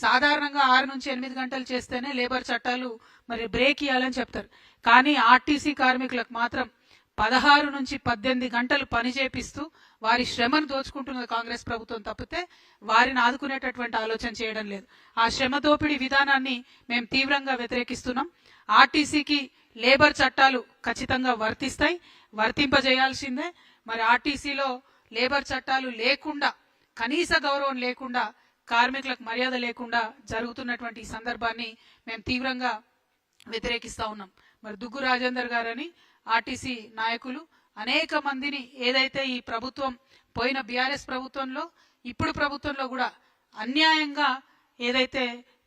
సాధారణంగా ఆరు నుంచి ఎనిమిది గంటలు చేస్తేనే లేబర్ చట్టాలు మరి బ్రేక్ ఇవ్వాలని చెప్తారు. కానీ ఆర్టీసీ కార్మికులకు మాత్రం పదహారు నుంచి పద్దెనిమిది గంటలు పని చేపిస్తూ వారి శ్రమను దోచుకుంటున్నది కాంగ్రెస్ ప్రభుత్వం తప్పితే వారిని ఆదుకునేటటువంటి ఆలోచన చేయడం లేదు. ఆ శ్రమ దోపిడీ విధానాన్ని మేము తీవ్రంగా వ్యతిరేకిస్తున్నాం. ఆర్టీసీకి లేబర్ చట్టాలు ఖచ్చితంగా వర్తిస్తాయి. వర్తింపజేయాల్సిందే. మరి ఆర్టీసీలో లేబర్ చట్టాలు లేకుండా కనీస గౌరవం లేకుండా కార్మికులకు మర్యాద లేకుండా జరుగుతున్నటువంటి ఈ సందర్భాన్ని మేము తీవ్రంగా వ్యతిరేకిస్తా ఉన్నాం. మరి దుగ్గు రాజేందర్ గారని ఆర్టీసీ నాయకులు అనేక మందిని ఏదైతే ఈ ప్రభుత్వం పోయిన బీఆర్ఎస్ ప్రభుత్వంలో ఇప్పుడు ప్రభుత్వంలో కూడా అన్యాయంగా ఏదైతే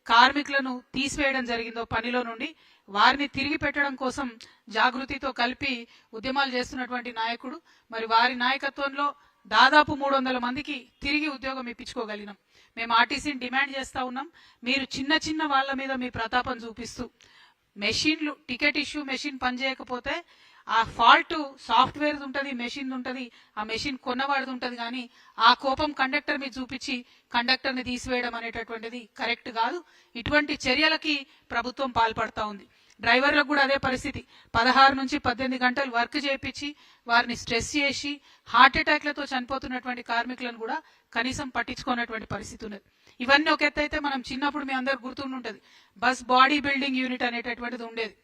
కార్మికులను తీసివేయడం జరిగిందో పనిలో నుండి వారిని తిరిగి పెట్టడం కోసం జాగృతితో కలిపి ఉద్యమాలు చేస్తున్నటువంటి నాయకుడు మరి వారి నాయకత్వంలో దాదాపు మూడు వందల మందికి తిరిగి ఉద్యోగం ఇప్పించుకోగలిగినాం. మేము ఆర్టీసీని డిమాండ్ చేస్తూ ఉన్నాం. మీరు చిన్న చిన్న వాళ్ళ మీద మీ ప్రతాపం చూపిస్తూ మెషిన్లు టికెట్ ఇష్యూ మెషిన్ పనిచేయకపోతే ఆ ఫాల్ట్ సాఫ్ట్వేర్ ఉంటుంది మెషిన్ ఉంటుంది ఆ మెషిన్ కొన్నవాడిది ఉంటుంది కానీ ఆ కోపం కండక్టర్ మీద చూపించి కండక్టర్ని తీసివేయడం అనేటటువంటిది కరెక్ట్ కాదు. ఇటువంటి చర్యలకి ప్రభుత్వం పాల్పడతా ఉంది. డ్రైవర్లకు కూడా అదే పరిస్థితి. పదహారు నుంచి పద్దెనిమిది గంటలు వర్క్ చేపించి వారిని స్ట్రెస్ చేసి హార్ట్ అటాక్లతో చనిపోతున్నటువంటి కార్మికులను కూడా కనీసం పట్టించుకున్నటువంటి పరిస్థితి ఉన్నది. ఇవన్నీ ఒక ఎత్తైతే మనం చిన్నప్పుడు మీ అందరు గుర్తుండుంటది. బస్ బాడీ బిల్డింగ్ యూనిట్ అనేటటువంటిది ఉండేది.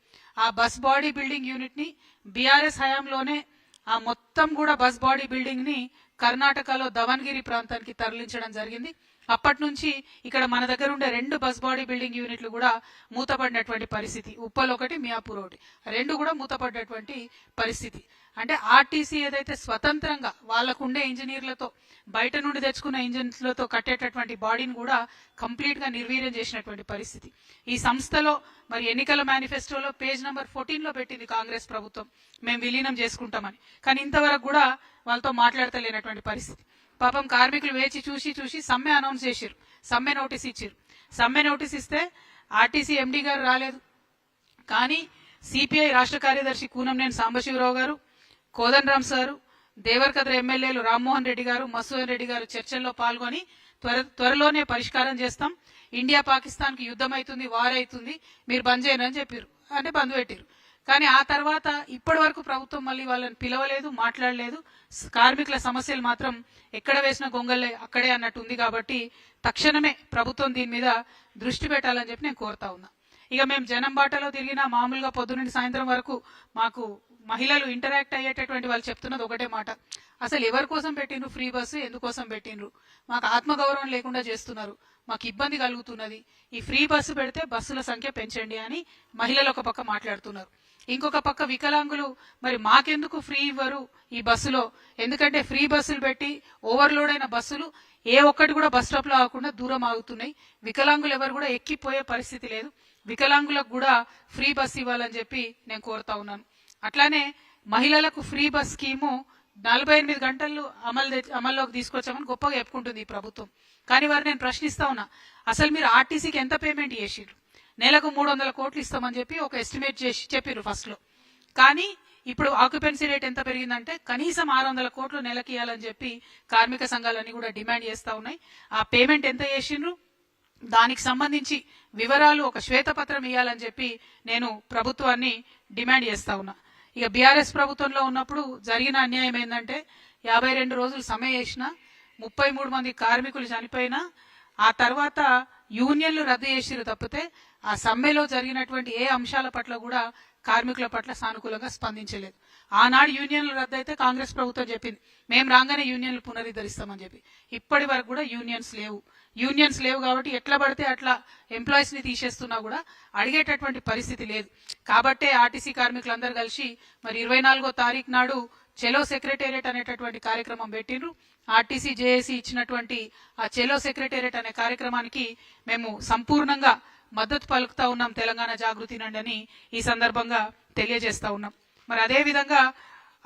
ఆ బస్ బాడీ బిల్డింగ్ యూనిట్ని బీఆర్ఎస్ హయాంలోనే ఆ మొత్తం కూడా బస్ బాడీ బిల్డింగ్ని కర్ణాటకలో దవన్గిరి ప్రాంతానికి తరలించడం జరిగింది. అప్పటి నుంచి ఇక్కడ మన దగ్గర ఉండే రెండు బస్ బాడీ బిల్డింగ్ యూనిట్లు కూడా మూతపడినటువంటి పరిస్థితి. ఉప్పల్ ఒకటి మియాపూర్ ఒకటి. రెండు కూడా మూతపడినటువంటి పరిస్థితి. అంటే ఆర్టీసీ ఏదైతే స్వతంత్రంగా వాళ్ళకు ఉండే ఇంజనీర్లతో బయట నుండి తెచ్చుకున్న ఇంజన్లతో కట్టేటటువంటి బాడీని కూడా కంప్లీట్గా నిర్వీర్యం చేసినటువంటి పరిస్థితి. ఈ సంస్థలో మరి ఎన్నికల మేనిఫెస్టోలో పేజ్ నెంబర్ ఫోర్టీన్లో పెట్టింది కాంగ్రెస్ ప్రభుత్వం. మేము విలీనం చేసుకుంటామని. కానీ ఇంతవరకు కూడా వాళ్ళతో మాట్లాడతలేనటువంటి పరిస్థితి. పాపం కార్మికులు వేచి చూసి చూసి సమ్మె అనౌన్స్ చేశారు సమ్మె నోటీస్ ఇచ్చారు సమ్మె నోటీస్ ఇస్తే ఆర్టీసీ ఎండీ గారు రాలేదు. కానీ సిపిఐ రాష్ట్ర కార్యదర్శి కూనంనేని సాంబశివరావు గారు కోదండరామ్ సారు దేవరకద్ర ఎమ్మెల్యేలు రామ్మోహన్ రెడ్డి గారు మసూహన్ రెడ్డి గారు చర్చల్లో పాల్గొని త్వర త్వరలోనే పరిష్కారం చేస్తాం. ఇండియా పాకిస్తాన్కి యుద్ధం అవుతుంది వార్ అవుతుంది మీరు బంద్ చేయను అని చెప్పారు అంటే బంద్ పెట్టారు కానీ ఆ తర్వాత ఇప్పటి వరకు ప్రభుత్వం మళ్ళీ వాళ్ళని పిలవలేదు మాట్లాడలేదు. కార్మికుల సమస్యలు మాత్రం ఎక్కడ వేసిన గొంగళ్ళే అక్కడే అన్నట్టు ఉంది కాబట్టి తక్షణమే ప్రభుత్వం దీని మీద దృష్టి పెట్టాలని చెప్పి నేను కోరుతా ఉన్నా. ఇక మేము జనం బాటలో తిరిగిన మామూలుగా పొద్దునుండి సాయంత్రం వరకు మాకు మహిళలు ఇంటరాక్ట్ అయ్యేటటువంటి వాళ్ళు చెప్తున్నది ఒకటే మాట. అసలు ఎవరి కోసం పెట్టిండ్రు? ఫ్రీ బస్సు ఎందుకోసం పెట్టిండ్రు? మాకు ఆత్మగౌరవం లేకుండా చేస్తున్నారు. మాకు ఇబ్బంది కలుగుతున్నది. ఈ ఫ్రీ బస్సు పెడితే బస్సుల సంఖ్య పెంచండి అని మహిళలు ఒక పక్క మాట్లాడుతున్నారు. ఇంకొక పక్క వికలాంగులు మరి మాకెందుకు ఫ్రీ ఇవ్వరు ఈ బస్సులో? ఎందుకంటే ఫ్రీ బస్సులు పెట్టి ఓవర్లోడ్ అయిన బస్సులు ఏ ఒక్కటి కూడా బస్ స్టాప్లో ఆగకుండా దూరం ఆగుతున్నాయి. వికలాంగులు ఎవరు కూడా ఎక్కిపోయే పరిస్థితి లేదు. వికలాంగులకు కూడా ఫ్రీ బస్ ఇవ్వాలని చెప్పి నేను కోరుతా ఉన్నాను. అట్లానే మహిళలకు ఫ్రీ బస్ స్కీము నలభై ఎనిమిది గంటలు అమలు అమల్లోకి తీసుకొచ్చామని గొప్పగా చెప్పుకుంటుంది ఈ ప్రభుత్వం. కానీ వారు నేను ప్రశ్నిస్తా ఉన్నా అసలు మీరు ఆర్టీసీకి ఎంత పేమెంట్ చేసిర్రు? నెలకు మూడు వందల కోట్లు ఇస్తామని చెప్పి ఒక ఎస్టిమేట్ చేసి చెప్పారు ఫస్ట్లో కానీ ఇప్పుడు ఆక్యుపెన్సీ రేట్ ఎంత పెరిగిందంటే కనీసం ఆరు వందల కోట్లు నెలకి ఇవ్వాలని చెప్పి కార్మిక సంఘాలన్నీ కూడా డిమాండ్ చేస్తా ఉన్నాయి. ఆ పేమెంట్ ఎంత చేసిండ్రు? దానికి సంబంధించి వివరాలు ఒక శ్వేతపత్రం ఇవ్వాలని చెప్పి నేను ప్రభుత్వాన్ని డిమాండ్ చేస్తా ఉన్నా. ఇక బీఆర్ఎస్ ప్రభుత్వంలో ఉన్నప్పుడు జరిగిన అన్యాయం ఏంటంటే యాభై రెండు రోజులు సమ్మె చేసిన ముప్పై మూడు మంది కార్మికులు చనిపోయినా ఆ తర్వాత యూనియన్లు రద్దు చేసిరు తప్పితే ఆ సమ్మెలో జరిగినటువంటి ఏ అంశాల పట్ల కూడా కార్మికుల పట్ల సానుకూలంగా స్పందించలేదు. ఆనాడు యూనియన్లు రద్దయితే కాంగ్రెస్ ప్రభుత్వం చెప్పింది మేము రాగానే యూనియన్లు పునరుద్ధరిస్తామని చెప్పి. ఇప్పటి వరకు కూడా యూనియన్స్ లేవు. యూనియన్స్ లేవు కాబట్టి ఎట్లా పడితే అట్లా ఎంప్లాయీస్ని తీసేస్తున్నా కూడా అడిగేటటువంటి పరిస్థితి లేదు. కాబట్టే ఆర్టీసీ కార్మికులందరూ కలిసి మరి ఇరవై నాలుగో తారీఖు నాడు చెలో సెక్రటేరియట్ అనేటటువంటి కార్యక్రమం పెట్టిండ్రు. ఆర్టీసీ జేఏసీ ఇచ్చినటువంటి ఆ చెలో సెక్రటేరియట్ అనే కార్యక్రమానికి మేము సంపూర్ణంగా మద్దతు పలుకుతా ఉన్నాం తెలంగాణ జాగృతి నుండి అని ఈ సందర్భంగా తెలియజేస్తా ఉన్నాం. మరి అదేవిధంగా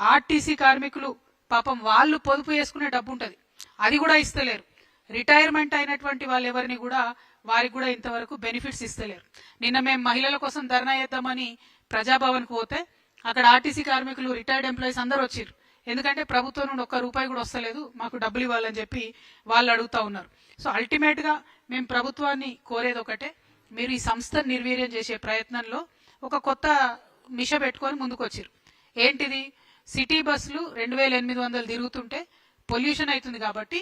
ఆర్టీసీ కార్మికులు పాపం వాళ్ళు పొదుపు చేసుకునే డబ్బు ఉంటుంది అది కూడా ఇస్తలేరు. రిటైర్మెంట్ అయినటువంటి వాళ్ళు ఎవరిని కూడా వారికి కూడా ఇంతవరకు బెనిఫిట్స్ ఇస్తలేరు. నిన్న మేము మహిళల కోసం ధర్నా చేద్దామని ప్రజాభవన్కి పోతే అక్కడ ఆర్టీసీ కార్మికులు రిటైర్డ్ ఎంప్లాయీస్ అందరూ వచ్చిర్రు. ఎందుకంటే ప్రభుత్వం నుండి ఒక్క రూపాయి కూడా వస్తలేదు. మాకు డబ్బులు ఇవ్వాలని చెప్పి వాళ్ళు అడుగుతా ఉన్నారు. సో అల్టిమేట్గా మేము ప్రభుత్వాన్ని కోరేది ఒకటే మీరు ఈ సంస్థను నిర్వీర్యం చేసే ప్రయత్నంలో ఒక కొత్త మిష పెట్టుకొని ముందుకు వచ్చారు ఏంటిది? సిటీ బస్సులు రెండు వేల ఎనిమిది వందలు తిరుగుతుంటే పొల్యూషన్ అవుతుంది కాబట్టి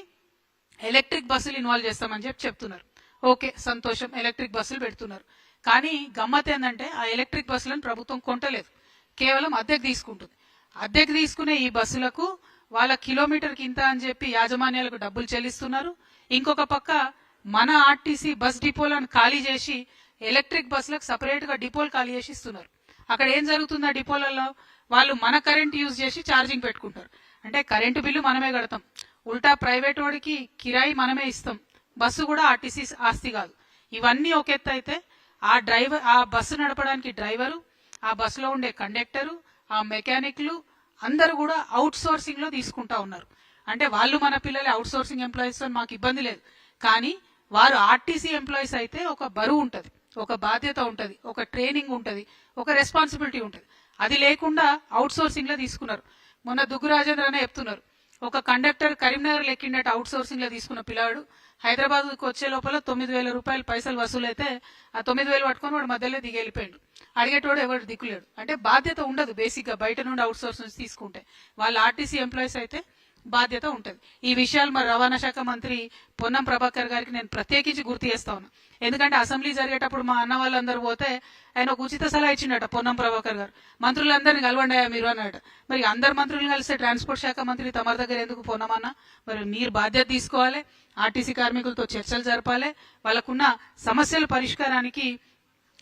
ఎలక్ట్రిక్ బస్సులు ఇన్వాల్వ్ చేస్తామని చెప్పి చెప్తున్నారు. ఓకే సంతోషం. ఎలక్ట్రిక్ బస్సులు పెడుతున్నారు. కానీ గమ్మత్ ఏంటంటే ఆ ఎలక్ట్రిక్ బస్సులను ప్రభుత్వం కొంటలేదు. కేవలం అద్దెకు తీసుకుంటుంది. అద్దెకు తీసుకునే ఈ బస్సులకు వాళ్ళ కిలోమీటర్కి ఇంత అని చెప్పి యాజమాన్యాలకు డబ్బులు చెల్లిస్తున్నారు. ఇంకొక పక్క మన ఆర్టీసీ బస్ డిపోలను ఖాళీ చేసి ఎలక్ట్రిక్ బస్సులకు సపరేట్గా డిపోలు ఖాళీ చేసి ఇస్తున్నారు. అక్కడ ఏం జరుగుతుంది ఆ డిపోలలో? వాళ్ళు మన కరెంట్ యూజ్ చేసి ఛార్జింగ్ పెట్టుకుంటారు. అంటే కరెంటు బిల్లు మనమే కడతాం. ఉల్టా ప్రైవేట్ వాడికి కిరాయి మనమే ఇస్తాం. బస్సు కూడా ఆర్టీసీ ఆస్తి కాదు. ఇవన్నీ ఒక ఎత్తు అయితే ఆ డ్రైవర్ ఆ బస్సు నడపడానికి డ్రైవరు ఆ బస్సులో ఉండే కండక్టరు ఆ మెకానిక్లు అందరూ కూడా అవుట్ సోర్సింగ్లో తీసుకుంటా ఉన్నారు. అంటే వాళ్ళు మన పిల్లలే అవుట్ సోర్సింగ్ ఎంప్లాయీస్ అని మాకు ఇబ్బంది లేదు. కానీ వారు ఆర్టీసీ ఎంప్లాయీస్ అయితే ఒక బరువు ఉంటుంది ఒక బాధ్యత ఉంటుంది ఒక ట్రైనింగ్ ఉంటుంది ఒక రెస్పాన్సిబిలిటీ ఉంటుంది. అది లేకుండా అవుట్ సోర్సింగ్లో తీసుకున్నారు. మొన్న దుగ్గు రాజేంద్ర అనే చెప్తున్నారు ఒక కండక్టర్ కరీంనగర్ లెక్కిండట అవుట్ సోర్సింగ్లో తీసుకున్న పిల్లాడు హైదరాబాద్కి వచ్చే లోపల తొమ్మిది వేల రూపాయలు పైసలు వసూలైతే ఆ తొమ్మిది వేలు పట్టుకొని వాడు మధ్యలో దిగి వెళ్ళిపోయాడు అడిగేటోడు ఎవరు దిక్కులేడు. అంటే బాధ్యత ఉండదు బేసిక్గా బయట నుండి అవుట్ సోర్స్ నుంచి తీసుకుంటే. వాళ్ళు ఆర్టీసీ ఎంప్లాయీస్ అయితే బాధ్యత ఉంటుంది. ఈ విషయాలు మరి రవాణా శాఖ మంత్రి పొన్నం ప్రభాకర్ గారికి నేను ప్రత్యేకించి గుర్తు చేస్తా ఉన్నా. ఎందుకంటే అసెంబ్లీ జరిగేటప్పుడు మా అన్న వాళ్ళందరూ పోతే ఆయన ఒక ఉచిత సలహా ఇచ్చిండట పొన్నం ప్రభాకర్ గారు. మంత్రులందరినీ కలవండి మీరు అన్నట మరి అందరు మంత్రులు కలిస్తే ట్రాన్స్పోర్ట్ శాఖ మంత్రి తమరి దగ్గర ఎందుకు పొన్నమన్నా? మరి మీరు బాధ్యత తీసుకోవాలి ఆర్టీసీ కార్మికులతో చర్చలు జరపాలి వాళ్ళకున్న సమస్యల పరిష్కారానికి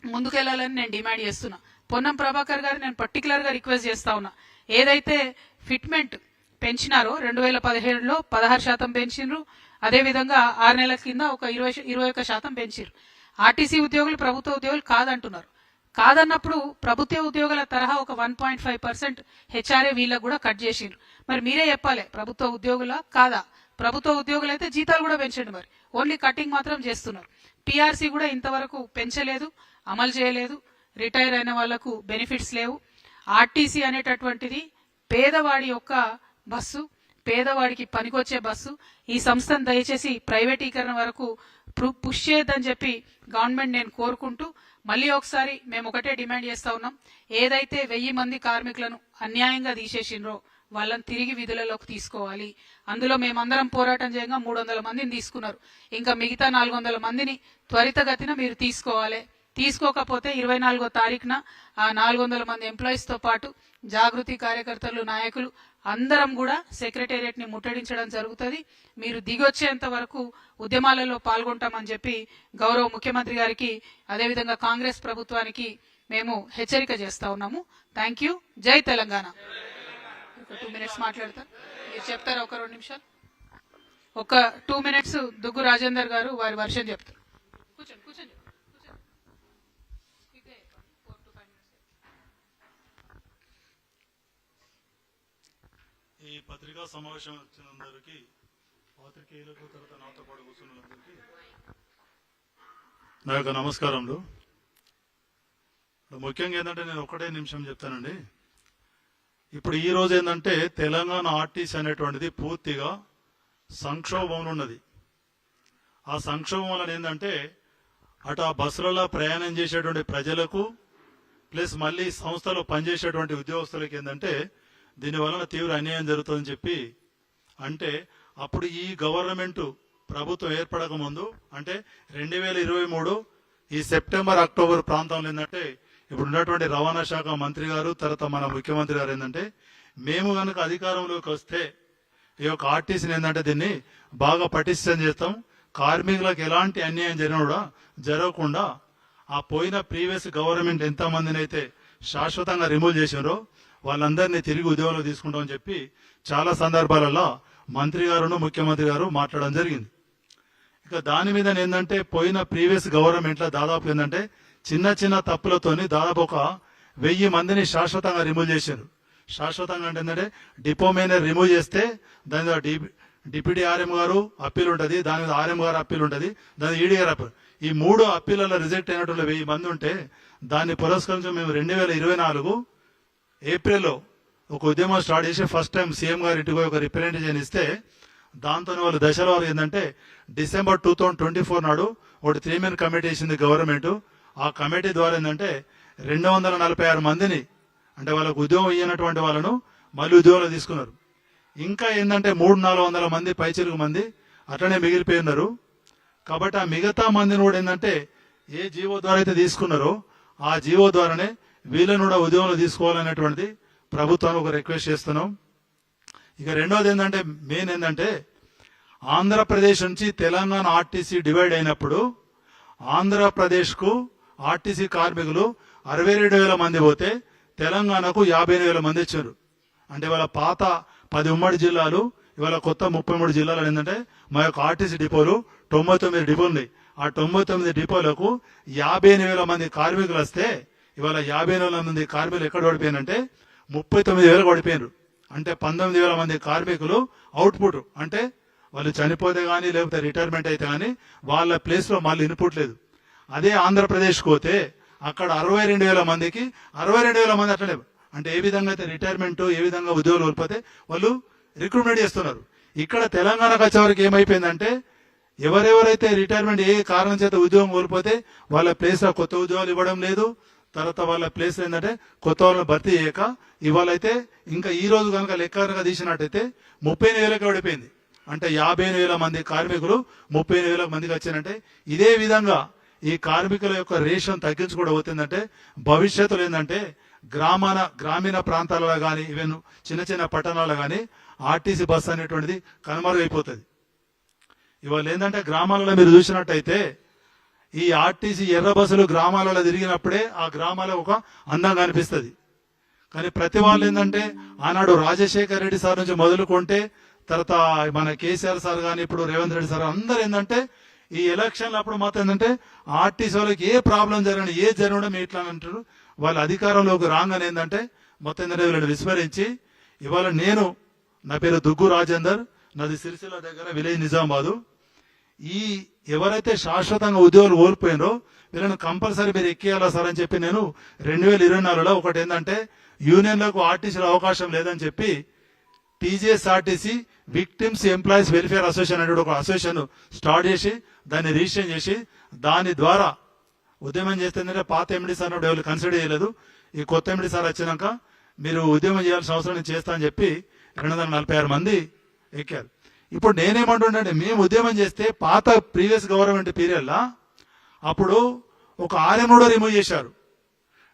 ముందుకెళ్ళాలని నేను డిమాండ్ చేస్తున్నా. పొన్నం ప్రభాకర్ గారు నేను పర్టికులర్గా రిక్వెస్ట్ చేస్తా ఉన్నా. ఏదైతే ఫిట్మెంట్ పెంచినారో. రెండు వేల పదిహేడులో పదహారు శాతం పెంచినారు అదేవిధంగా ఆరు నెలల కింద ఒక ఇరవై ఇరవై ఒక్క శాతం పెంచారు ఆర్టీసీ ఉద్యోగులు ప్రభుత్వ ఉద్యోగులు కాదంటున్నారు. కాదన్నప్పుడు ప్రభుత్వ ఉద్యోగుల తరహా ఒక one point five percent HRA వీళ్ళకు కూడా కట్ చేసిండ్రు. మరి మీరే చెప్పాలి ప్రభుత్వ ఉద్యోగుల కాదా? ప్రభుత్వ ఉద్యోగులు అయితే జీతాలు కూడా పెంచండి మరి. ఓన్లీ కటింగ్ మాత్రం చేస్తున్నారు. పిఆర్సీ కూడా ఇంతవరకు పెంచలేదు అమలు చేయలేదు. రిటైర్ అయిన వాళ్ళకు బెనిఫిట్స్ లేవు. ఆర్టీసీ అనేటటువంటిది పేదవాడి యొక్క బస్సు పేదవాడికి పనికొచ్చే బస్సు ఈ సంస్థను దయచేసి ప్రైవేటీకరణ వరకు పుష్ చేయొద్దని చెప్పి గవర్నమెంట్ నేను కోరుకుంటూ మళ్ళీ ఒకసారి మేము ఒకటే డిమాండ్ చేస్తా ఉన్నాం. ఏదైతే వెయ్యి మంది కార్మికులను అన్యాయంగా తీసేసిండ్రో వాళ్ళని తిరిగి విధులలోకి తీసుకోవాలి. అందులో మేమందరం పోరాటం చేయగా మూడు వందల మందిని తీసుకున్నారు. ఇంకా మిగతా నాలుగు వందల మందిని త్వరితగతిన మీరు తీసుకోవాలి. తీసుకోకపోతే ఇరవై నాలుగో తారీఖున ఆ నాలుగు వందల మంది ఎంప్లాయీస్తో పాటు జాగృతి కార్యకర్తలు నాయకులు అందరం కూడా సెక్రటేరియట్ని ముట్టడించడం జరుగుతుంది. మీరు దిగొచ్చేంత వరకు ఉద్యమాలలో పాల్గొంటామని చెప్పి గౌరవ ముఖ్యమంత్రి గారికి అదేవిధంగా కాంగ్రెస్ ప్రభుత్వానికి మేము హెచ్చరిక చేస్తా ఉన్నాము. థ్యాంక్ యూ జై తెలంగాణ. ఒక టూ మినిట్స్ మాట్లాడతారు మీరు చెప్తారా ఒక రెండు నిమిషాలు? ఒక టూ మినిట్స్ దుగ్గు రాజేందర్ గారు వారి వర్షం చెప్తారు కూర్చోండి కూర్చోండి కూర్చోండి ఇదే ఫోర్ టు ఫైవ్ మినిట్స్ ఈ పత్రికా సమావేశం వచ్చినందరికీ పాత్రికేయులకు తర్వాత నాతో పాటు కూర్చున్నందరికీ నా యొక్క నమస్కారములు. ముఖ్యంగా ఏంటంటే నేను ఒకటే నిమిషం చెప్తానండి. ఇప్పుడు ఈ రోజు ఏంటంటే తెలంగాణ ఆర్టీసీ అనేటువంటిది పూర్తిగా సంక్షోభంలో ఉన్నది. ఆ సంక్షోభం వలన ఏంటంటే అటు ఆ బస్సులలో ప్రయాణం చేసేటువంటి ప్రజలకు ప్లస్ మళ్ళీ సంస్థలో పనిచేసేటువంటి ఉద్యోగస్తులకి ఏంటంటే దీనివలన తీవ్ర అన్యాయం జరుగుతుందని చెప్పి అంటే అప్పుడు ఈ గవర్నమెంట్ ప్రభుత్వం ఏర్పడక ముందు అంటే రెండు వేల ఇరవై మూడు ఈ సెప్టెంబర్ అక్టోబర్ ప్రాంతంలో ఏంటంటే ఇప్పుడు ఉన్నటువంటి రవాణా శాఖ మంత్రి గారు తర్వాత మన ముఖ్యమంత్రి గారు ఏంటంటే మేము కనుక అధికారంలోకి వస్తే ఈ యొక్క ఆర్టీసీని ఏంటంటే దీన్ని బాగా పటిష్టం చేస్తాం. కార్మికులకు ఎలాంటి అన్యాయం జరిగినా కూడా జరగకుండా ఆ పోయిన ప్రీవియస్ గవర్నమెంట్ ఎంతమందినైతే అయితే శాశ్వతంగా రిమూవ్ చేసినారో వాళ్ళందరినీ తిరిగి ఉద్యోగంలో తీసుకుంటామని చెప్పి చాలా సందర్భాలలో మంత్రి గారును ముఖ్యమంత్రి గారు మాట్లాడడం జరిగింది. ఇక దాని మీద ఏంటంటే పోయిన ప్రీవియస్ గవర్నమెంట్లో దాదాపు ఏంటంటే చిన్న చిన్న తప్పులతోని దాదాపు ఒక వెయ్యి మందిని శాశ్వతంగా రిమూవ్ చేశారు. శాశ్వతంగా అంటే ఏంటంటే డిపో మేనేజర్ రిమూవ్ చేస్తే దాని మీద డిప్యూటీ ఆర్ఎం గారు అప్పీల్ ఉంటుంది దాని మీద ఆర్ఎం గారు అప్పీల్ ఉంటుంది దాని ఈడీ గారు అప్పీల్. ఈ మూడు అప్పీలలో రిజెక్ట్ అయినటువంటి వెయ్యి మంది ఉంటే దాన్ని పురస్కరించి మేము రెండు వేల ఇరవై నాలుగు ఏప్రిల్లో ఒక ఉద్యమం స్టార్ట్ చేసి ఫస్ట్ టైం సీఎం గారు ఇంటికి ఒక రిప్రజెంటేషన్ ఇస్తే దాంతో వాళ్ళు దశల వారు ఏంటంటే December two thousand twenty four నాడు ఒకటి త్రీ మెన్ కమిటీ వేసింది గవర్నమెంట్. ఆ కమిటీ ద్వారా ఏంటంటే రెండు వందల నలభై ఆరు మందిని అంటే వాళ్ళకు ఉద్యోగం ఇయ్యనటువంటి వాళ్ళను మళ్ళీ ఉద్యోగంలో తీసుకున్నారు. ఇంకా ఏంటంటే మూడు నాలుగు వందల మంది పైచిలుగు మంది అట్లనే మిగిలిపోయి ఉన్నారు. కాబట్టి ఆ మిగతా మందిని కూడా ఏంటంటే ఏ జీవో ద్వారా అయితే తీసుకున్నారో ఆ జీవో ద్వారానే వీళ్ళను కూడా ఉద్యోగంలో తీసుకోవాలనేటువంటిది ప్రభుత్వాన్ని ఒక రిక్వెస్ట్ చేస్తున్నాం. ఇక రెండోది ఏంటంటే మెయిన్ ఏంటంటే ఆంధ్రప్రదేశ్ నుంచి తెలంగాణ ఆర్టీసీ డివైడ్ అయినప్పుడు ఆంధ్రప్రదేశ్కు ఆర్టీసీ కార్మికులు అరవై రెండు వేల మంది పోతే తెలంగాణకు యాభై వేల మంది వచ్చారు. అంటే వాళ్ళ పాత పది ఉమ్మడి జిల్లాలు ఇవాళ కొత్త ముప్పై మూడు జిల్లాలు ఏంటంటే మా యొక్క ఆర్టీసీ డిపోలు తొంభై తొమ్మిది డిపోలు ఉన్నాయి. ఆ తొంభై తొమ్మిది డిపోలకు యాభై వేల మంది కార్మికులు వస్తే ఇవాళ యాభై వేల మంది కార్మికులు ఎక్కడ ఓడిపోయినంటే ముప్పై తొమ్మిది వేలకు ఓడిపోయినారు. అంటే పంతొమ్మిది వేల మంది కార్మికులు అవుట్పుట్. అంటే వాళ్ళు చనిపోతే కానీ లేకపోతే రిటైర్మెంట్ అయితే కానీ వాళ్ళ ప్లేస్లో మళ్ళీ ఇన్పుట్ లేదు. అదే ఆంధ్రప్రదేశ్ పోతే అక్కడ అరవై రెండు వేల మందికి అరవై రెండు వేల మంది అట్లనే అంటే ఏ విధంగా అయితే రిటైర్మెంట్ ఏ విధంగా ఉద్యోగాలు కోల్పోతే వాళ్ళు రిక్రూట్మెంట్ చేస్తున్నారు. ఇక్కడ తెలంగాణకు వచ్చేవరకు ఏమైపోయిందంటే ఎవరెవరైతే రిటైర్మెంట్ ఏ కారణం చేత ఉద్యోగం కోల్పోతే వాళ్ళ ప్లేస్లో కొత్త ఉద్యోగాలు ఇవ్వడం లేదు. తర్వాత వాళ్ళ ప్లేస్ ఏంటంటే కొత్త వాళ్ళని భర్తీ చేయక ఇవాళ అయితే ఇంకా ఈ రోజు కనుక లెక్క తీసినట్టయితే ముప్పై వేలకు ఓడిపోయింది. అంటే యాభై వేల మంది కార్మికులు ముప్పై వేల మందికి వచ్చారంటే ఇదే విధంగా ఈ కార్మికుల యొక్క రేషన్ తగ్గించుకోవడం అవుతుందంటే భవిష్యత్తులో ఏంటంటే గ్రామాన గ్రామీణ ప్రాంతాలలో కానీ ఈవెన్ చిన్న చిన్న పట్టణాలలో కానీ ఆర్టీసీ బస్ అనేటువంటిది కనుమరుగైపోతుంది. ఇవాళ ఏంటంటే గ్రామాలలో మీరు చూసినట్టయితే ఈ ఆర్టీసీ ఎర్ర బస్సులు గ్రామాలలో తిరిగినప్పుడే ఆ గ్రామాల ఒక అందంగా అనిపిస్తుంది. కానీ ప్రతి వాళ్ళు ఏంటంటే ఆనాడు రాజశేఖర్ రెడ్డి సార్ నుంచి మొదలుకుంటే తర్వాత మన కేసీఆర్ సార్ కానీ ఇప్పుడు రేవంత్ రెడ్డి సార్ అందరు ఏంటంటే ఈ ఎలక్షన్లు అప్పుడు మాత్రం ఏంటంటే ఆర్టీసీ వాళ్ళకి ఏ ప్రాబ్లం జరగడం ఏ జరగడం ఇట్లా అని అంటారు. వాళ్ళ అధికారంలోకి రాగానే ఏంటంటే మొత్తం ఏంటంటే వీళ్ళని విస్మరించి ఇవాళ నేను నా పేరు దుగ్గు రాజేందర్ నాది సిరిసిల్ల దగ్గర విలేజ్ నిజామాబాదు. ఈ ఎవరైతే శాశ్వతంగా ఉద్యోగాలు కోల్పోయినో వీళ్ళని కంపల్సరీ మీరు ఎక్కేయాలా సార్ అని చెప్పి నేను రెండు వేల ఇరవై నాలుగులో ఒకటి ఏంటంటే యూనియన్లకు ఆర్టీసీలో అవకాశం లేదని చెప్పి TGSRTC victims employees welfare association అనే ఒక అసోసియేషన్ స్టార్ట్ చేసి దాన్ని రిజిస్టర్ చేసి దాని ద్వారా ఉద్యమం చేస్తుందంటే పాత ఎండి సార్ ఎవరు కన్సిడర్ చేయలేదు. ఈ కొత్త ఎండి సార్ వచ్చినాక మీరు ఉద్యమం చేయాల్సిన అవసరం చేస్తా అని చెప్పి రెండు వందల నలభై ఆరు మంది ఎక్కారు. ఇప్పుడు నేనేమంటుండే మేము ఉద్యమం చేస్తే పాత ప్రీవియస్ గవర్నమెంట్ పీరియడ్లా అప్పుడు ఒక ఆర్ఎం కూడా రిమూవ్ చేశారు.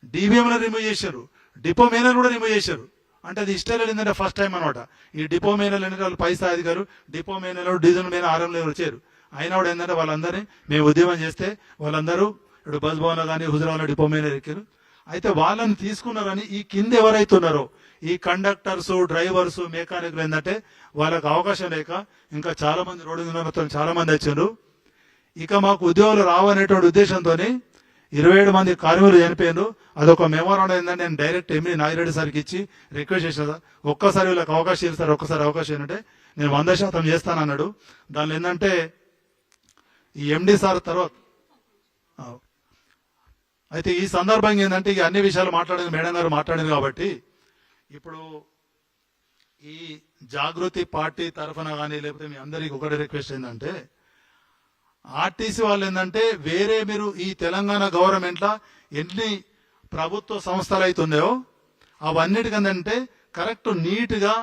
డిబిఎంలో రిమూవ్ చేశారు. డిపో మేనర్ కూడా రిమూవ్ చేశారు. అంటే అది ఇష్టం లేదంటే ఫస్ట్ టైం అనమాట ఈ డిపో మేనర్లు ఏంటంటే వాళ్ళు పైసా అధికారు డిపో మేనర్లు డీజిల్ మేనర్ ఆర్ఎంలో వచ్చారు. అయినా కూడా ఏంటంటే వాళ్ళందరినీ మేము ఉద్యమం చేస్తే వాళ్ళందరూ ఇప్పుడు బస్ భవన్లో కానీ హుజరాబాద్లో డిపో మేనర్ ఎక్కారు. అయితే వాళ్ళని తీసుకున్నారని ఈ కింద ఎవరైతే ఉన్నారో ఈ కండక్టర్స్ డ్రైవర్స్ మెకానిక్లు ఏంటంటే వాళ్ళకి అవకాశం లేక ఇంకా చాలా మంది రోడ్డు మీద చాలా మంది వచ్చారు. ఇక మాకు ఉద్యోగాలు రావనేటువంటి ఉద్దేశంతో ఇరవై ఏడు మంది కార్మికులు చనిపోయారు అదొక మెమోరాండం ఏంటంటే నేను డైరెక్ట్ ఎంఈ e. నాగిరెడ్డి సార్కి ఇచ్చి రిక్వెస్ట్ చేసిన. సార్ ఒక్కసారి వీళ్ళకి అవకాశం ఇస్తారు ఒక్కసారి అవకాశం ఏంటంటే నేను వంద శాతం చేస్తాను అన్నాడు. దానిలో ఏంటంటే ఈ ఎండి సార్ తర్వాత అయితే ఈ సందర్భంగా ఏంటంటే ఇక అన్ని విషయాలు మాట్లాడింది మేడం గారు మాట్లాడింది కాబట్టి ఇప్పుడు ఈ జాగృతి పార్టీ తరఫున కానీ లేకపోతే మీ అందరికి ఒకటి రిక్వెస్ట్ ఏంటంటే ఆర్టీసీ వాళ్ళు ఏంటంటే వేరే మీరు ఈ తెలంగాణ గవర్నమెంట్లో ఎన్ని ప్రభుత్వ సంస్థలు అయితే ఉన్నాయో అవన్నిటికంటే కరెక్ట్ నీట్గా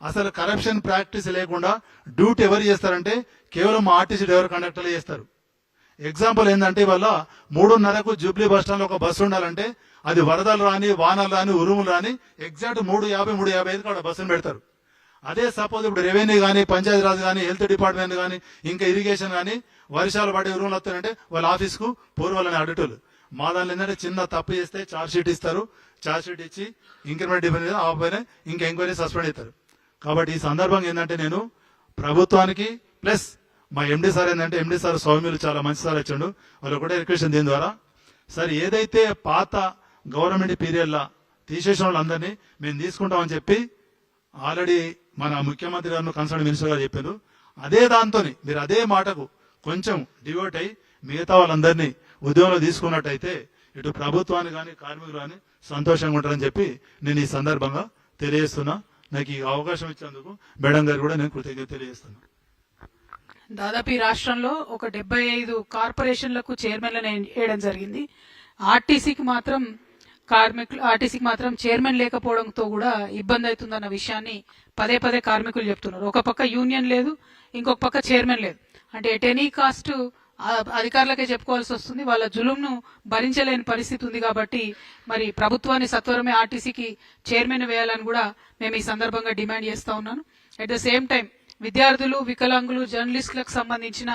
అసలు కరప్షన్ ప్రాక్టీస్ లేకుండా డ్యూటీ ఎవరు చేస్తారంటే కేవలం ఆర్టీసీ డ్రైవర్ కండక్టర్లు చేస్తారు. ఎగ్జాంపుల్ ఏంటంటే ఇవాళ మూడున్నరకు జూబ్లీ బస్ స్టాండ్లో ఒక బస్సు ఉండాలంటే అది వరదలు రాని వానలు రాని ఉరుములు రాని ఎగ్జాక్ట్ మూడు యాభై మూడు యాభై ఐదు కూడా బస్సును పెడతారు. అదే సపోజ్ ఇప్పుడు రెవెన్యూ కానీ పంచాయతీరాజ్ కానీ హెల్త్ డిపార్ట్మెంట్ కానీ ఇంకా ఇరిగేషన్ కానీ వర్షాలు పడే ఉరుములు వస్తాయంటే వాళ్ళ ఆఫీస్కు పూర్వాలని అడిటోలు మా దానిలో ఏంటంటే చిన్న తప్పు చేస్తే చార్జ్ షీట్ ఇస్తారు. చార్జ్ షీట్ ఇచ్చి ఇంక్రిమెంట్ డిపెండ్ ఆపైనా ఇంకా ఎంక్వైరీ సస్పెండ్ అవుతారు. కాబట్టి ఈ సందర్భంగా ఏంటంటే నేను ప్రభుత్వానికి ప్లస్ మా ఎండి సార్ ఏంటంటే ఎండి సార్ సౌమ్యులు చాలా మంచి సార్ వచ్చాడు. వాళ్ళు ఒకటే రిక్వెస్ట్ దీని ద్వారా. సార్ ఏదైతే పాత గవర్నమెంట్ పీరియడ్లా తీసేసిన వాళ్ళందరినీ మేము తీసుకుంటామని చెప్పి ఆల్రెడీ మన ముఖ్యమంత్రి గారు కన్సర్న్ మినిస్టర్ గారు చెప్పారు. అదే దాంతోని మీరు అదే మాటకు కొంచెం డివోట్ అయి మిగతా వాళ్ళందరినీ ఉద్యోగంలో తీసుకున్నట్టయితే ఇటు ప్రభుత్వాన్ని కానీ కార్మికులు కానీ సంతోషంగా ఉంటారని చెప్పి నేను ఈ సందర్భంగా తెలియజేస్తున్నా. నాకు ఈ అవకాశం ఇచ్చేందుకు మేడం గారు కూడా నేను కృతజ్ఞత తెలియజేస్తున్నాను దాదాపు ఈ రాష్ట్రంలో ఒక డెబ్బై ఐదు కార్పొరేషన్లకు చైర్మన్లను వేయడం జరిగింది. ఆర్టీసీకి మాత్రం కార్మికులు ఆర్టీసీకి మాత్రం చైర్మన్ లేకపోవడంతో కూడా ఇబ్బంది అవుతుందన్న విషయాన్ని పదే పదే కార్మికులు చెప్తున్నారు. ఒక పక్క యూనియన్ లేదు ఇంకొక పక్క చైర్మన్ లేదు. అంటే ఎట్ ఎనీ కాస్ట్ అధికారులకే చెప్పుకోవాల్సి వస్తుంది. వాళ్ళ జులుంను భరించలేని పరిస్థితి ఉంది కాబట్టి మరి ప్రభుత్వాన్ని సత్వరమే ఆర్టీసీకి చైర్మన్ వేయాలని కూడా మేము ఈ సందర్భంగా డిమాండ్ చేస్తూ ఉన్నాను. అట్ ద సేమ్ టైం విద్యార్థులు వికలాంగులు జర్నలిస్టులకు సంబంధించిన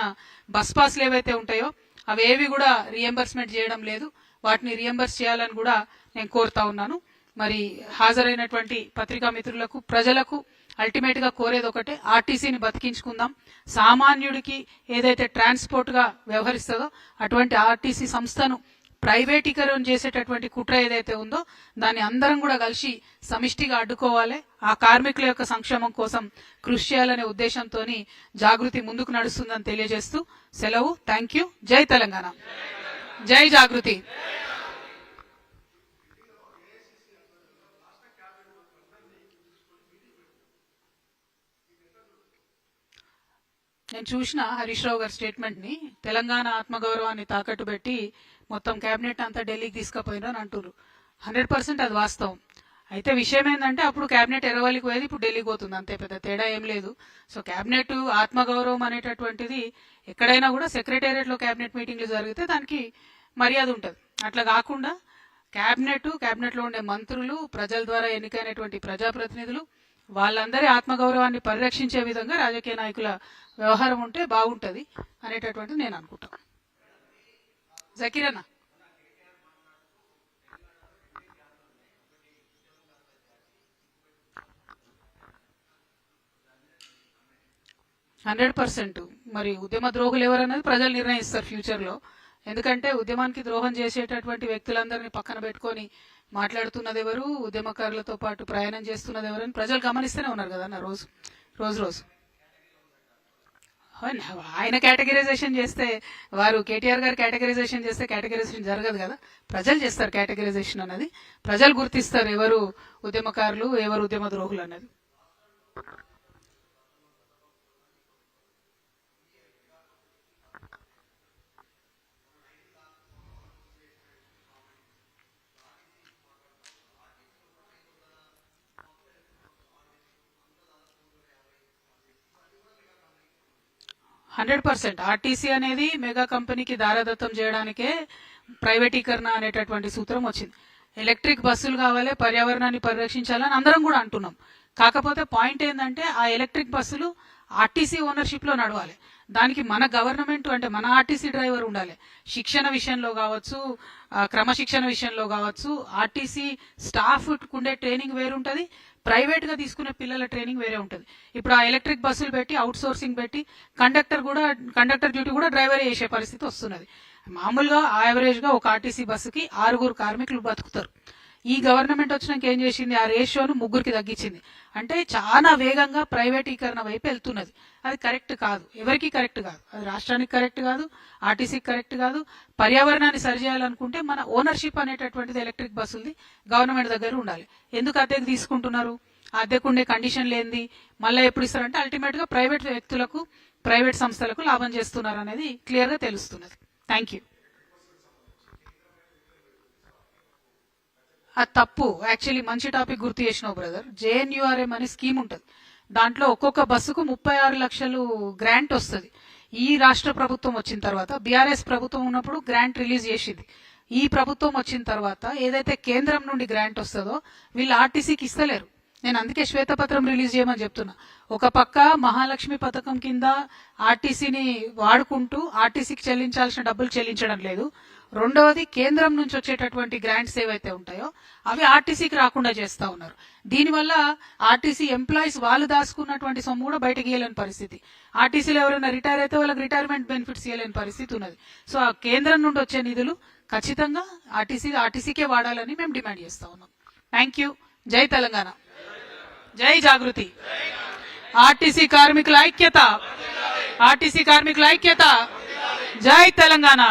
బస్ పాస్లు ఏవైతే ఉంటాయో అవి ఏవి కూడా రియంబర్స్మెంట్ చేయడం లేదు. వాటిని రియంబర్స్ చేయాలని కూడా నేను కోరుతా ఉన్నాను. మరి హాజరైనటువంటి పత్రికా మిత్రులకు ప్రజలకు అల్టిమేట్గా కోరేది ఒకటే ఆర్టీసీని బతికించుకుందాం. సామాన్యుడికి ఏదైతే ట్రాన్స్పోర్ట్గా వ్యవహరిస్తుందో అటువంటి ఆర్టీసీ సంస్థను ప్రైవేటీకరణ చేసేటటువంటి కుట్ర ఏదైతే ఉందో దాన్ని అందరం కూడా కలిసి సమిష్టిగా అడ్డుకోవాలి. ఆ కార్మికుల యొక్క సంక్షేమం కోసం కృషి చేయాలనే ఉద్దేశంతో జాగృతి ముందుకు నడుస్తుందని తెలియజేస్తూ సెలవు. థ్యాంక్ యూ జై తెలంగాణ. జై జాగృతి. నేను చూసిన హరీష్ రావు గారి స్టేట్మెంట్ని తెలంగాణ ఆత్మగౌరవాన్ని తాకట్టు పెట్టి మొత్తం కేబినెట్ అంతా ఢిల్లీకి తీసుకుపోయిన అని అంటున్నారు హండ్రెడ్ పర్సెంట్ అది వాస్తవం. అయితే విషయం ఏంటంటే అప్పుడు క్యాబినెట్ ఎరవలికి పోయేది ఇప్పుడు ఢిల్లీకి పోతుంది. అంతే పెద్ద తేడా ఏం లేదు. సో క్యాబినెట్ ఆత్మగౌరవం అనేటటువంటిది ఎక్కడైనా కూడా సెక్రటేరియట్లో క్యాబినెట్ మీటింగ్లు జరిగితే దానికి మర్యాద ఉంటుంది. అట్లా కాకుండా క్యాబినెట్ క్యాబినెట్లో ఉండే మంత్రులు ప్రజల ద్వారా ఎన్నికైనటువంటి ప్రజాప్రతినిధులు వాళ్ళందరి ఆత్మగౌరవాన్ని పరిరక్షించే విధంగా రాజకీయ నాయకుల వ్యవహారం ఉంటే బాగుంటుంది అనేటటువంటిది నేను అనుకుంటాను జకీరన్నా. Hundred percent. మరి ఉద్యమ ద్రోహులు ఎవరన్నది ప్రజలు నిర్ణయిస్తారు ఫ్యూచర్లో ఎందుకంటే ఉద్యమానికి ద్రోహం చేసేటటువంటి వ్యక్తులందరినీ పక్కన పెట్టుకొని మాట్లాడుతున్నది ఎవరు ఉద్యమకారులతో పాటు ప్రయాణం చేస్తున్నది ఎవరు అని ప్రజలు గమనిస్తూనే ఉన్నారు కదా అన్న రోజు రోజు రోజు. ఆయన కేటగరైజేషన్ చేస్తే వారు కేటీఆర్ గారు కేటగిరైజేషన్ చేస్తే కేటగిరైజేషన్ జరగదు కదా. ప్రజలు చేస్తారు కేటగిరైజేషన్ అన్నది. ప్రజలు గుర్తిస్తారు ఎవరు ఉద్యమకారులు ఎవరు ఉద్యమ ద్రోహులు అన్నది. Hundred percent. ఆర్టీసీ అనేది మెగా కంపెనీకి దారదత్తం చేయడానికే ప్రైవేటీకరణ అనేటటువంటి సూత్రం వచ్చింది. ఎలక్ట్రిక్ బస్సులు కావాలి పర్యావరణాన్ని పరిరక్షించాలని అందరం కూడా అంటున్నాం. కాకపోతే పాయింట్ ఏంటంటే ఆ ఎలక్ట్రిక్ బస్సులు ఆర్టీసీ ఓనర్షిప్లో నడవాలి. దానికి మన గవర్నమెంట్ అంటే మన ఆర్టీసీ డ్రైవర్ ఉండాలి. శిక్షణ విషయంలో కావచ్చు క్రమశిక్షణ విషయంలో కావచ్చు ఆర్టీసీ స్టాఫ్ ఉండే ట్రైనింగ్ వేరు ప్రైవేట్గా ప్రైవేట్గా తీసుకునే పిల్లల ట్రైనింగ్ వేరే ఉంటుంది. ఇప్పుడు ఆ ఎలక్ట్రిక్ బస్సులు పెట్టి అవుట్ సోర్సింగ్ పెట్టి కండక్టర్ కూడా కండక్టర్ డ్యూటీ కూడా డ్రైవర్ చేసే పరిస్థితి వస్తున్నది. మామూలుగా యావరేజ్గా ఒక ఆర్టీసీ బస్సుకి ఆరుగురు కార్మికులు బతుకుతారు. ఈ గవర్నమెంట్ వచ్చినాక ఏం చేసింది? ఆ రేషియోను ముగ్గురికి తగ్గించింది. అంటే చాలా వేగంగా ప్రైవేటీకరణ వైపు వెళ్తున్నది. అది కరెక్ట్ కాదు. ఎవరికి కరెక్ట్ కాదు? అది రాష్ట్రానికి కరెక్ట్ కాదు ఆర్టీసీకి కరెక్ట్ కాదు. పర్యావరణాన్ని సరిచేయాలనుకుంటే మన ఓనర్షిప్ అనేటటువంటిది ఎలక్ట్రిక్ బస్సులది గవర్నమెంట్ దగ్గర ఉండాలి. ఎందుకు అద్దెకు తీసుకుంటున్నారు? అద్దెకు ఉండే కండిషన్ లేనిది మళ్ళీ ఎప్పుడు ఇస్తారంటే అల్టిమేట్గా ప్రైవేట్ వ్యక్తులకు ప్రైవేట్ సంస్థలకు లాభం చేస్తున్నారు అనేది క్లియర్గా తెలుస్తున్నది. Thank you. అది తప్పు యాక్చువల్లీ మంచి టాపిక్ గుర్తు చేసినావు బ్రదర్ జేఎన్యూఆర్ఎం అనే స్కీమ్ ఉంటుంది. దాంట్లో ఒక్కొక్క బస్సుకు ముప్పై ఆరు లక్షలు గ్రాంట్ వస్తుంది. ఈ రాష్ట్ర ప్రభుత్వం వచ్చిన తర్వాత బీఆర్ఎస్ ప్రభుత్వం ఉన్నప్పుడు గ్రాంట్ రిలీజ్ చేసింది. ఈ ప్రభుత్వం వచ్చిన తర్వాత ఏదైతే కేంద్రం నుండి గ్రాంట్ వస్తుందో వీళ్ళు ఆర్టీసీకి ఇస్తలేరు. నేను అందుకే శ్వేతపత్రం రిలీజ్ చేయమని చెప్తున్నా. ఒక పక్క మహాలక్ష్మి పథకం కింద ఆర్టీసీని వాడుకుంటూ ఆర్టీసీకి చెల్లించాల్సిన డబ్బులు చెల్లించడం లేదు. రెండవది కేంద్రం నుంచి వచ్చేటటువంటి గ్రాంట్స్ ఏవైతే ఉంటాయో అవి ఆర్టీసీకి రాకుండా చేస్తా ఉన్నారు. దీనివల్ల ఆర్టీసీ ఎంప్లాయీస్ వాళ్ళు దాచుకున్నటువంటి సొమ్ము కూడా బయటకి ఇవ్వలేని పరిస్థితి. ఆర్టీసీలో ఎవరైనా రిటైర్ అయితే వాళ్ళకి రిటైర్మెంట్ బెనిఫిట్స్ ఇవ్వలేని పరిస్థితి ఉన్నది. సో ఆ కేంద్రం నుండి వచ్చే నిధులు ఖచ్చితంగా ఆర్టీసీ ఆర్టీసీకే వాడాలని మేము డిమాండ్ చేస్తా ఉన్నాం. థ్యాంక్ యూ జై తెలంగాణ. జై జాగృతి. ఆర్టీసీ కార్మికుల ఐక్యత. ఆర్టీసీ కార్మికుల ఐక్యత. జై తెలంగాణ.